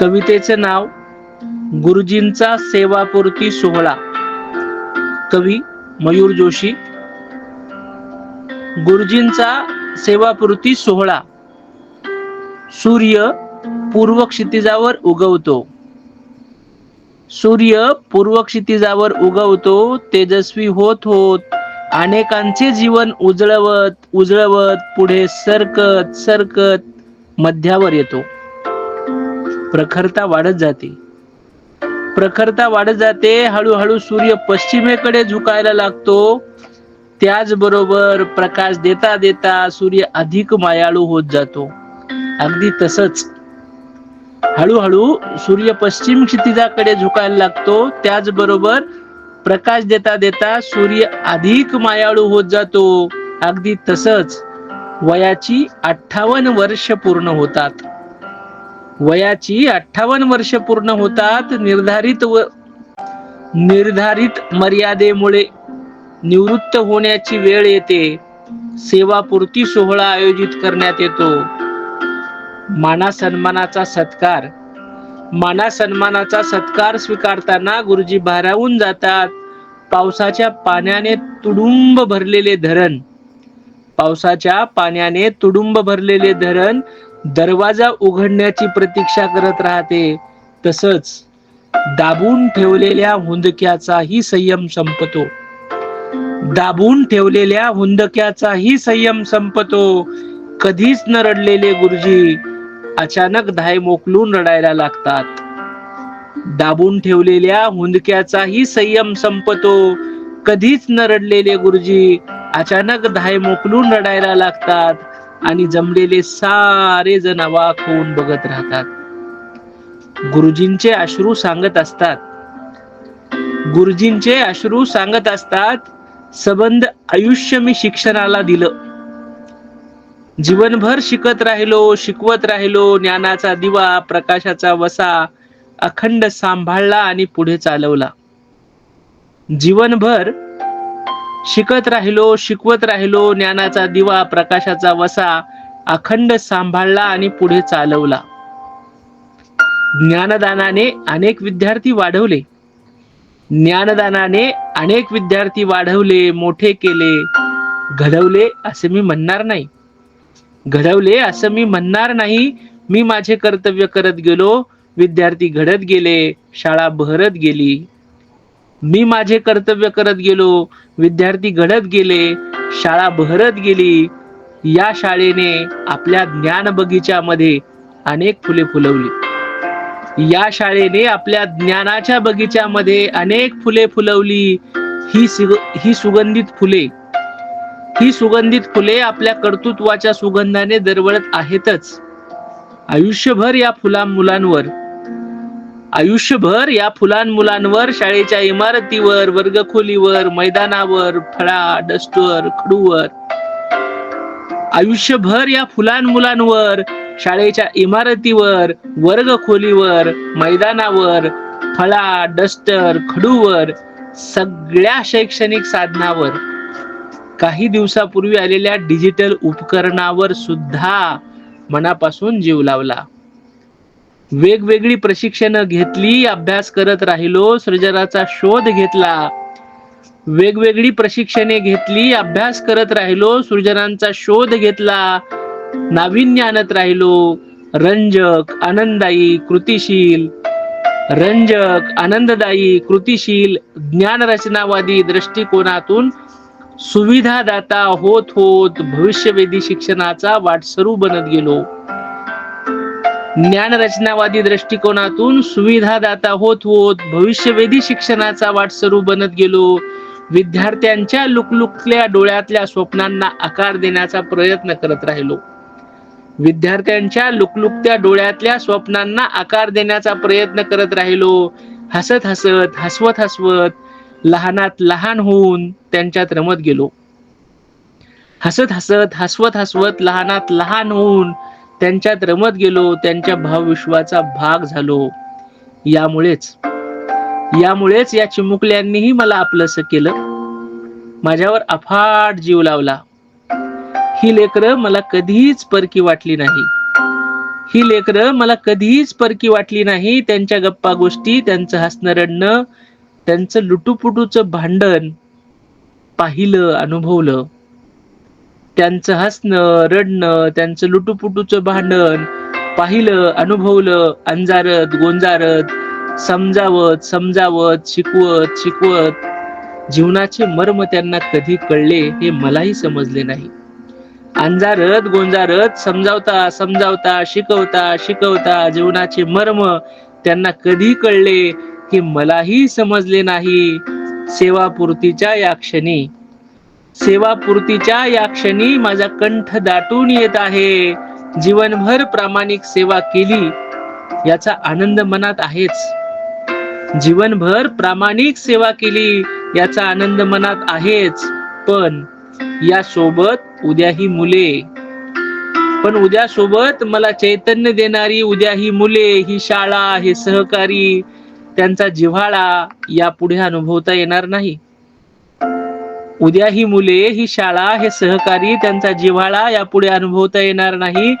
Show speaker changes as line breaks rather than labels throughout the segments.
कवितेचे नाव गुरुजींचा सेवापूर्ती सोहळा. कवी मयूर जोशी. गुरुजींचा सेवापूर्ती सोहळा. सूर्य पूर्व क्षितिजावर उगवतो. सूर्य पूर्व क्षितिजावर उगवतो तेजस्वी होत होत अनेकांचे जीवन उजळवत उजळवत पुढे सरकत सरकत मध्यावर येतो. प्रखरता वाढत जाते. प्रखरता वाढत जाते हळूहळू सूर्य पश्चिमेकडे झुकायला लागतो. त्याचबरोबर प्रकाश देता देता सूर्य अधिक मायाळू होत जातो. अगदी तसंच हळूहळू सूर्य पश्चिम क्षितिजाकडे झुकायला लागतो. त्याचबरोबर प्रकाश देता देता सूर्य अधिक मायाळू होत जातो. अगदी तसंच वयाची अठ्ठावन्न वर्ष पूर्ण होतात. वयाची अठ्ठावन्न वर्ष पूर्ण होतात. निर्धारित व निर्धारित मर्यादेमुळे निवृत्त होण्याची वेळ येते. सेवापूर्ती सोहळा आयोजित करण्यात येतो. माना सन्मानाचा सत्कार. माना सन्मानाचा सत्कार स्वीकारताना गुरुजी भारावून जातात. पावसाच्या पाण्याने तुडुंब भरलेले धरण. पावसाच्या पाण्याने तुडुंब भरलेले धरण दरवाजा उघडण्याची प्रतीक्षा करत राहते. तसंच दाबून ठेवलेल्या हुंदक्याचाही संयम संपतो. दाबून ठेवलेल्या हुंदक्याचाही संयम संपतो. कधीच न रडलेले गुरुजी अचानक धाय मोकलून रडायला लागतात. दाबून ठेवलेल्या हुंदक्याचाही संयम संपतो. कधीच न रडलेले गुरुजी अचानक धाय मोकलून रडायला लागतात. आणि जमलेले सारे जण अवाक होऊन बघत राहतात. गुरुजींचे अश्रू सांगत असतात. गुरुजींचे अश्रू सांगत असतात सबंध आयुष्य मी शिक्षणाला दिलं. जीवनभर शिकत राहिलो शिकवत राहिलो ज्ञानाचा दिवा प्रकाशाचा वसा अखंड सांभाळला आणि पुढे चालवला. जीवनभर शिकत राहिलो शिकवत राहिलो ज्ञानाचा दिवा प्रकाशाचा वसा अखंड सांभाळला आणि पुढे चालवला. ज्ञानदानाने अनेक विद्यार्थी वाढवले. ज्ञानदानाने अनेक विद्यार्थी वाढवले मोठे केले. घडवले असे मी म्हणणार नाही. घडवले असं मी म्हणणार नाही. मी माझे कर्तव्य करत गेलो. विद्यार्थी घडत गेले शाळा बहरत गेली. मी माझे कर्तव्य करत गेलो. विद्यार्थी घडत गेले. शाळा बहरत गेली. या शाळेने आपल्या ज्ञान बगीच्यामध्ये अनेक फुले फुलवली. या शाळेने आपल्या ज्ञानाच्या बगीच्यामध्ये अनेक फुले फुलवली. ही सुग, ही सुगंधित फुले. ही सुगंधित फुले आपल्या कर्तृत्वाच्या सुगंधाने दरवळत आहेतच. आयुष्यभर या फुला मुलांवर आयुष्यभर या फुलान मुलांवर शाळेच्या इमारतीवर वर्गखोलीवर मैदानावर फळा डस्टवर खडूवर. आयुष्यभर या फुलान मुलांवर शाळेच्या इमारतीवर वर्गखोलीवर मैदानावर फळा डस्टर खडूवर सगळ्या शैक्षणिक साधनावर. काही दिवसापूर्वी आलेल्या डिजिटल उपकरणावर सुद्धा मनापासून जीव लावला. वेगवेगळी प्रशिक्षण घेतली अभ्यास करत राहिलो सृजनाचा शोध घेतला. वेगवेगळी प्रशिक्षणे घेतली अभ्यास करत राहिलो सृजनांचा शोध घेतला. नाविन्य आणत राहिलो. रंजक आनंददायी कृतिशील. रंजक आनंददायी कृतिशील ज्ञान रचनावादी दृष्टिकोनातून सुविधादाता होत होत भविष्यवेधी शिक्षणाचा वाटसरू बनत गेलो. ज्ञान रचनावादी दृष्टिकोनातून सुविधादाता होत होत भविष्यवेधी शिक्षणाचा वाटसरू बनत गेलो. विद्यार्थ्यांच्या लुकलुकल्या डोळ्यातल्या स्वप्नांना आकार देण्याचा प्रयत्न करत राहिलो. विद्यार्थ्यांच्या लुकलुकत्या डोळ्यातल्या स्वप्नांना आकार देण्याचा प्रयत्न करत राहिलो. हसत हसत हसवत हसवत लहानात लहान होऊन त्यांच्यात रमत गेलो. हसत हसत हसवत हसवत लहानात लहान होऊन त्यांच्यात रमत गेलो त्यांच्या भावविश्वाचा भाग झालो. यामुळेच यामुळेच या चिमुकल्यांनीही मला आपलंस केलं. माझ्यावर अफाट जीव लावला. ही लेकरं मला कधीच परकी वाटली नाही. ही लेकरं मला कधीच परकी वाटली नाही. त्यांच्या गप्पा गोष्टी त्यांचं हसणं रडणं त्यांचं लुटूपुटूचं भांडण पाहिलं अनुभवलं. त्यांचं हसणं रडणं त्यांचं लुटूपुटूचं भांडण पाहिलं अनुभवलं अंजारत गोंजारत समजावत समजावत शिकवत शिकवत. जीवनाचे मर्म त्यांना कधी कळले हे मलाही समजले नाही. अंजारत गोंजारत समजावता समजावता शिकवता शिकवता जीवनाचे मर्म त्यांना कधी कळले हे मलाही समजले नाही. सेवापूर्तीच्या या क्षणी सेवापूर्तीच्या या क्षणी माझा कंठ दाटून येत आहे. जीवनभर प्रामाणिक सेवा केली याचा आनंद मनात आहेच. जीवनभर प्रामाणिक सेवा केली याचा आनंद मनात आहेच. पण या सोबत उद्या ही मुले. पण उद्या सोबत मला चैतन्य देणारी उद्या ही मुले ही शाळा हे सहकारी त्यांचा जिव्हाळा यापुढे अनुभवता येणार नाही. उद्या ही मुले ही शाळा हे सहकारी त्यांचा जिव्हाळा यापुढे अनुभवता येणार नाही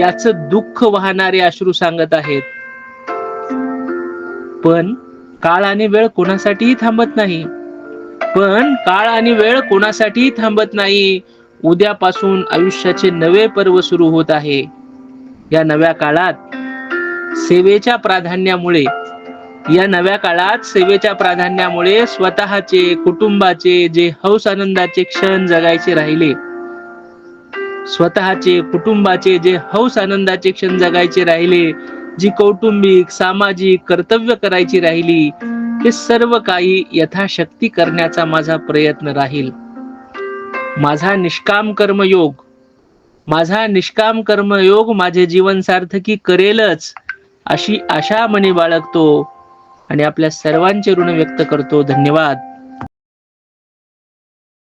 याच दुःख वाहणारे अश्रू सांगत आहेत. पण काळ आणि वेळ कोणासाठीही थांबत नाही. पण काळ आणि वेळ कोणासाठीही थांबत नाही. उद्यापासून आयुष्याचे नवे पर्व सुरू होत आहे. या नव्या काळात सेवेच्या प्राधान्यामुळे या नव्या काळात सेवेच्या प्राधान्यामुळे स्वतःचे कुटुंबाचे जे हौस आनंदाचे क्षण जगायचे राहिले. स्वतःचे कुटुंबाचे जे हौस आनंदाचे क्षण जगायचे राहिले जी कौटुंबिक सामाजिक कर्तव्य करायची राहिली हे सर्व काही यथाशक्ती करण्याचा माझा प्रयत्न राहील. माझा निष्काम कर्मयोग माझा निष्काम कर्मयोग माझे जीवन सार्थकी करेलच अशी आशा मनी बाळगतो. आणि आपल्या सर्वांचे ऋण व्यक्त करतो. धन्यवाद.